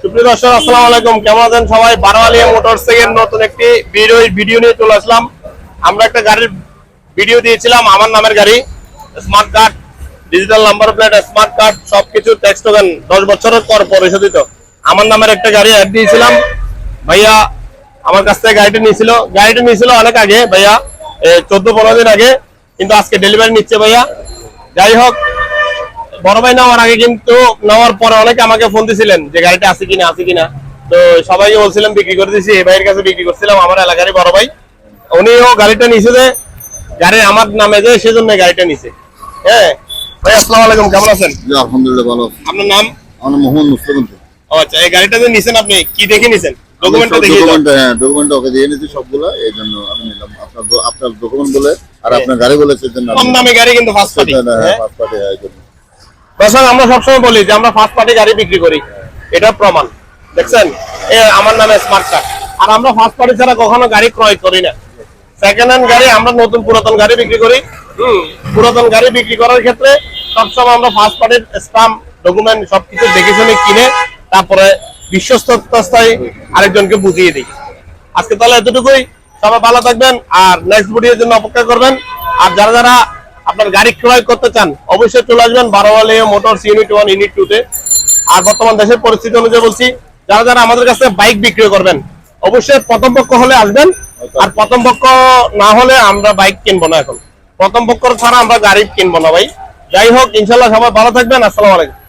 সুপ্রিয় দর্শক আলাইকুম। কেমন আছেন সবাই? বারোয়ালিয়া মোটরস থেকে নতুন একটি ভিডিও নিয়ে চলে আসলাম। আমরা একটা গাড়ির ভিডিও দিয়েছিলাম, আমার নামের গাড়ি। Smart card digital number plate smart card tax token দশ বছরের পর পরিশোধিত। আমার নামের একটা গাড়ি অ্যাড দিয়েছিলাম। ভাইয়া আমার কাছ থেকে গাড়িটা নিয়েছিল। গাড়িটা নিয়েছিল অনেক আগে, ভাইয়া চোদ্দ পনেরো দিন আগে। কিন্তু আজকে ডেলিভারি নিচ্ছে ভাইয়া। যাই হোক বড় ভাই নেওয়ার আগে কিন্তু নেওয়ার পরে অনেকে আমাকে ফোন দিছিলেন যে গাড়িটা আছে কিনা আছে কিনা। তো সবাইকে বলছিলাম বিক্রি করে দিছি এই ভাইয়ের কাছে বিক্রি করছিলাম আমার এলাকারই বড় ভাই। উনিও গাড়িটা নিছে যে গাড়ি আমার নামে যে সেজন্য গাড়িটা নিছে। হ্যাঁ? ভাই আসসালামু আলাইকুম কেমন আছেন? জি, আলহামদুলিল্লাহ ভালো আপনার নাম? আমার মোহাম্মদ মুস্তাকিম ও আচ্ছা এই গাড়িটা যে নিছেন আপনি কি দেখে নিছেন? ডকুমেন্টটা দেখে ডকুমেন্ট হ্যাঁ ডকুমেন্ট ওকে দিয়ে নিয়েছি সবগুলো এই জন্য আমি নিলাম। আপনার আপনার ডকুমেন্ট বলে আর আপনার গাড়ি বলে সেজন্য কম দামে গাড়ি কিন্তু ফার্স্ট পার্টি হ্যাঁ পাঁচ পার্টি এই আমরা সবসময় বলি যে আমরা ফার্স্ট পার্টি গাড়ি বিক্রি করি। এটা প্রমাণ। দেখছেন? এ আমার নামে স্মার্ট কার্ড আর আমরা ফার্স্ট পার্টি ছাড়া কখনো গাড়ি ক্রয় করি না। সেকেন্ড হ্যান্ড গাড়ি আমরা নতুন পুরাতন গাড়ি বিক্রি করি। হুম, পুরাতন গাড়ি বিক্রি করার ক্ষেত্রে সবসময় আমরা ফার্স্ট পার্টির স্টাম্প ডকুমেন্ট সবকিছু দেখে শুনে কিনে তারপরে বিশ্বস্ততায় আরেকজনকে বুঝিয়ে দিই। আজকে তাহলে এতটুকুই। সবাই ভালো থাকবেন আর নেক্সট ভিডিওর জন্য অপেক্ষা করবেন। আর যারা যারা আপনার গাড়ি ক্রয় করতে চান, অবশ্যই চলে আসবেন Barowale motors unit one, unit two তে। আর বর্তমান দেশের পরিস্থিতি অনুযায়ী বলছি, যারা যারা আমাদের কাছে বাইক বিক্রি করবেন, অবশ্যই প্রথম পক্ষ হলে আসবেন। আর প্রথম পক্ষ না হলে আমরা বাইক কিনবো না এখন। প্রথম পক্ষ ছাড়া আমরা গাড়ি কিনবো না ভাই। যাই হোক, ইনশাল্লাহ সবাই ভালো থাকবেন। আসসালামু আলাইকুম।